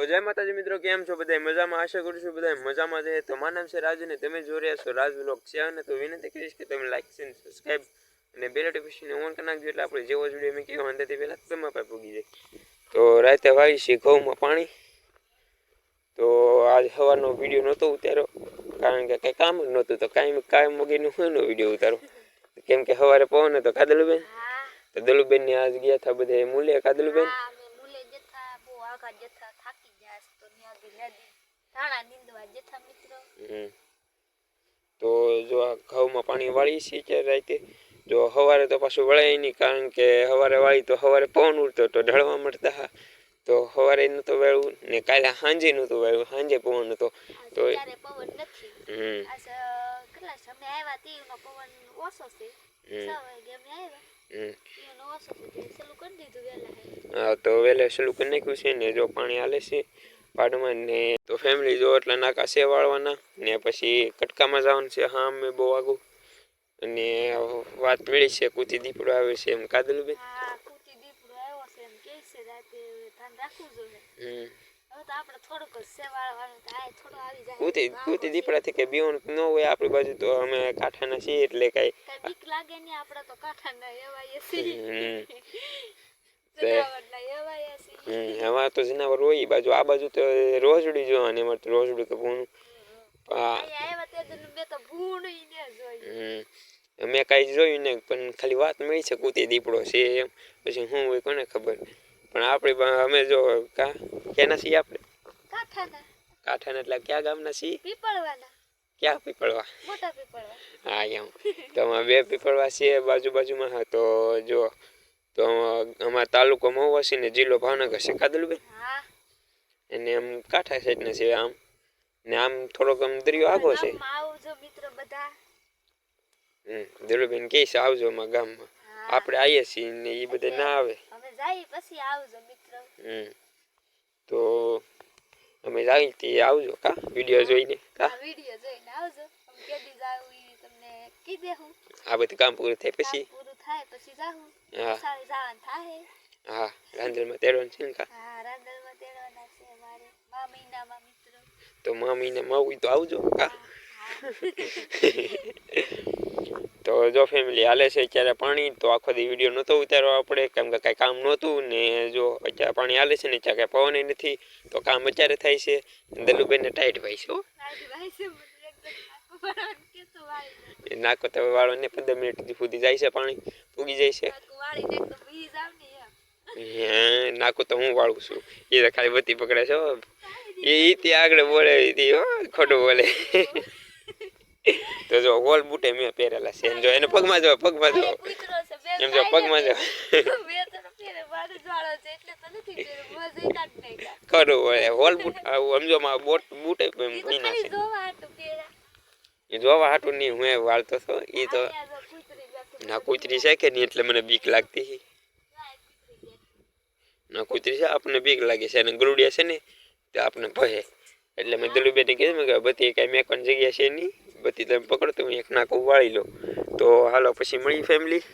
તો જય માતાજી મિત્રો, કેમ છો બધા મજામાં? આશા કરું છું બધા મજામાં છે. તો મારું નામ છે રાજ અને તમે જોઈ રહ્યા છો રાજ બ્લોગ છે અને તો વિનંતી કરીશ કે તમે લાઈક છે સબસ્ક્રાઈબ અને બે નોટિફિકેશન ઓન કરી નાખજો. એટલે આપણે જેવો જ વીડિયો મેં કહેવા અંદરથી પહેલાં તમે પાસે પૂગી જાય. તો રાતે વાળી છે ઘઉંમાં પાણી. તો આજ સવારનો વીડિયો નહોતો ઉતાર્યો. કારણ કે કંઈ કામ જ નહોતું. તો કાંઈ કાયમ મગીનું હોય નો વીડિયો ઉતારો. કેમ કે સવારે પવન હતો કાદલુબેન. તો દલુબેનની આજ ગયા હતા બધા મૂલ્ય કાદલુબેન. હા તો ન્યાથી નદી ધાણા નીંદવા જથા મિત્રો. તો જો આ ઘઉંમાં પાણી વાળી છે રાતે? જો સવારે તો પાછું વળાય નહીં કારણ કે સવારે વાળી તો સવારે પવન ઉડતો તો ઢળવા મળતા હા. તો સવારે નહોતું વેળવું ને કાલે સાંજે નહોતું વેળવું સાંજે પવન હતો. તો પવન નથી. હમ. કેટલા સમય આવ્યા પવન ઓછો છે. હા. તો વેલે સલું કરી નાખ્યું છે ને જો પાણી હાલે છે પાડમાં ને તો ફેમિલી જો એટલા નાકા છે વાળવાના ને પછી કટકામાં જવાનું છે. હા અમે બહુ આગું અને વાત મળી છે કુતી દીપડો આવે છે એમ. કાદલ બેન હા કૂતી કૂતી. દીપડાથી કે બીવાનું ન હોય આપણી બાજુ તો અમે કાંઠાના છીએ એટલે કાંઈ બીક લાગે નહીં આપણે તો કાંઠાના એવાય છીએ. અમારે તો જનાવર હોય બાજુ આ બાજુ તો રોજડી જોવાની અમારે તો રોજડી કે ભૂણી મેં કાંઈ જોયું ને પણ ખાલી વાત મળી છે કૂતી દીપડો છે એમ. પછી હું હોય કોને ખબર. પણ આપણે અમે જો કા ક્યાંના છીએ આપણે કાંઠાના. એટલે ક્યાં ગામના છીએ? પીપળવાના. ક્યાં પીપળવા? મોટા પીપળવા. હા એમ. તો બે પીપળવા છીએ બાજુ બાજુમાં હા તો જો તો અમારા તાલુકો મહુવાસી ને જિલ્લો ભાવનગર છે. કાદલુબેન એને આમ કાંઠા સાઈડના છે આમ. ને આમ થોડોક આમ દરિયો આગો છે. આવજો મિત્ર બધા. હમ દિલુબેન કહે છે આવજો અમારા ગામમાં. આપણે આવીએ છીએ ને એ બધા ના આવે. અમે જાય પછી આવજો મિત્ર. હમ તો અમે આવી તે આવજો કા? વીડિયો જોઈને કા? વીડિયો જોઈને આવજો. અમે કેદી જાવ તમને કી દેહું આ બધું કામ પૂરું થાય પછી? થાય પછી જાહું. હા. સારી જવાનું થાય હા રાંધણમાં તેડવાનું છે ને કા? હા રાંદલમાં તેડવાના છે મારે મા મહિનામાં મિત્ર. તો મા મહિનામાં આવું તો આવજો કા? તો જો ફેમિલી હાલે છે અત્યારે પાણી તો આખો દી વીડિયો નહોતો ઉતારવા આપણે કેમ કે કાંઈ કામ નહોતું ને જો અત્યારે પાણી હાલે છે ને ત્યાં કાંઈ પવન નથી તો કામ અત્યારે થાય છે. દલુબેનને ટાઈટ ભાઈ છે એ નાકો તો વાળો ને પંદર મિનિટ સુધી જાય છે પાણી પૂગી જાય છે. નાકું તો હું વાળું છું. એ તો ખાલી બધી પકડે છે એ તે આગળ બોલે ખોટું બોલે. તો જો હોલ બૂટે મેં પહેરેલા છે. એમ જો એને પગમાં જો પગમાં જો. એમ જો પગમાં જો. ખરું હોલ બૂટ આવું સમજો બોટ બૂટે એમ પીના છે. એ જોવા હાટું નહીં, હું વાળતો છો એ તો. ના કૂતરી છે કે નહીં એટલે મને બીક લાગતી બેઠી. ના કૂતરી છે આપણને બીક લાગે છે અને ગરુડિયા છે ને, તે આપણને ભહે એટલે મેં દલુબેને કીધું કે બધી કાંઈ મેં પણ જગ્યા છે નહીં બધી તમે પકડો તો હું એક નાકું વાળી લો તો હાલો, પછી મળી ફેમિલી